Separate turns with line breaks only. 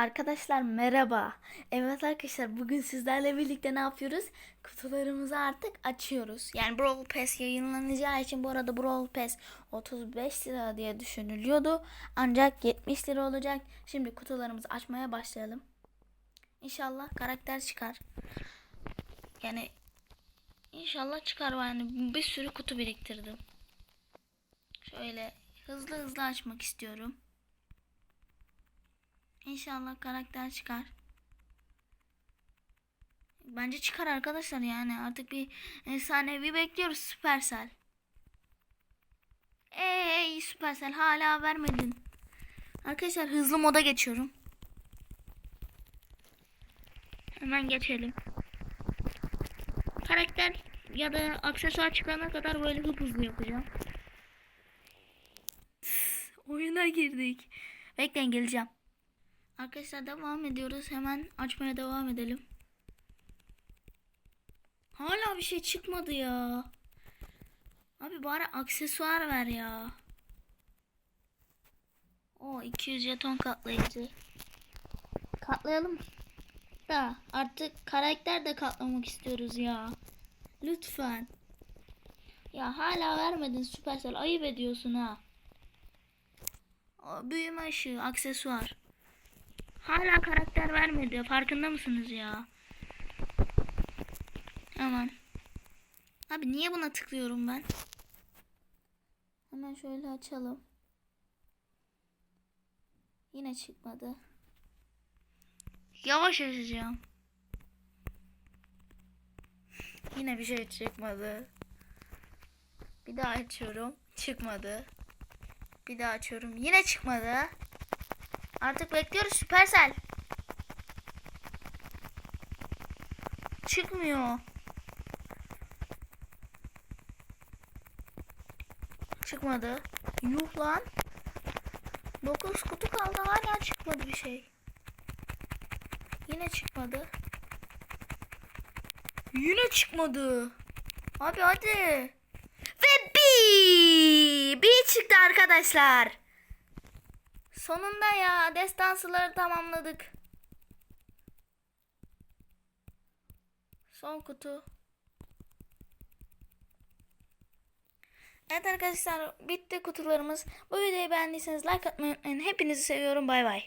Arkadaşlar merhaba. Evet arkadaşlar bugün sizlerle birlikte ne yapıyoruz? Kutularımızı artık açıyoruz. Yani Brawl Pass yayınlanacağı için bu arada Brawl Pass 35 lira diye düşünülüyordu. Ancak 70 lira olacak. Şimdi kutularımızı açmaya başlayalım. İnşallah karakter çıkar. Yani inşallah çıkar yani bir sürü kutu biriktirdim. Şöyle hızlı hızlı açmak istiyorum. İnşallah karakter çıkar. Bence çıkar arkadaşlar yani artık bir efsanevi bekliyoruz Supercell. Ey Supercell hala vermedin. Arkadaşlar hızlı moda geçiyorum. Hemen geçelim. Karakter ya da aksesuar çıkana kadar böyle hıp hızlı yapacağım. Oyuna girdik. Bekleyin geleceğim. Arkadaşlar devam ediyoruz. Hemen açmaya devam edelim. Hala bir şey çıkmadı ya. Abi bari aksesuar ver ya. O 200 jeton katlayıcı. Katlayalım. Da artık karakter de katlamak istiyoruz ya. Lütfen. Ya hala vermedin Supercell. Ayıp ediyorsun ha. O büyüme ışığı, aksesuar. Hala karakter vermedi. Farkında mısınız ya? Hemen. Abi niye buna tıklıyorum ben? Hemen şöyle açalım. Yine çıkmadı. Yavaş açacağım. Yine bir şey çıkmadı. Bir daha açıyorum. Çıkmadı. Bir daha açıyorum. Yine çıkmadı. Artık bekliyoruz Supercell. Çıkmıyor. Çıkmadı. Yuh lan. 9 kutu kaldı hala çıkmadı bir şey. Yine çıkmadı. Yine çıkmadı. Abi hadi. Ve bir, bir çıktı arkadaşlar. Sonunda ya destansıları tamamladık. Son kutu. Evet arkadaşlar bitti kutularımız. Bu videoyu beğendiyseniz like atmayı unutmayın. Hepinizi seviyorum. Bay bay.